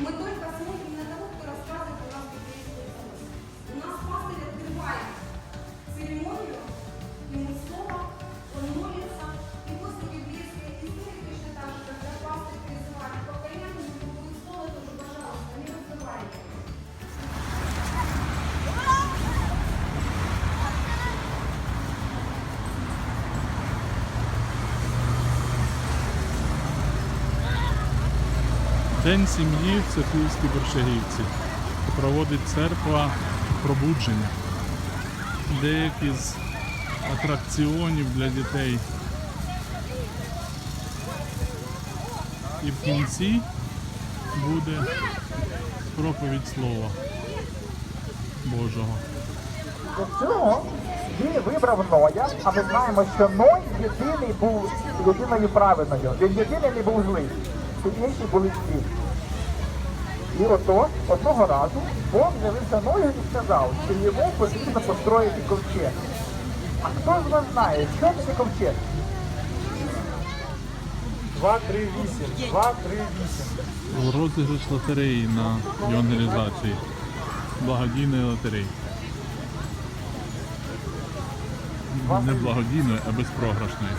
Мы День сім'ї в Софійській Боршагівці. Проводить церква пробудження. Деякі з атракціонів для дітей. І в кінці буде проповідь Слова Божого. Для цього він вибрав Ноя, а ми знаємо, що Ной єдиний був людиною праведною. Він єдиний не був злий. Всі інші. І ото одного разу Бог з'явився Ною і сказав, що йому потрібно построїти ковчег. А хто з вас знає, що таке ковчег? 2, 3, 8. 2, 3, 8. Розіграш лотереї на евангелізації. Благодійної лотереї. Не благодійної, а безпрограшної.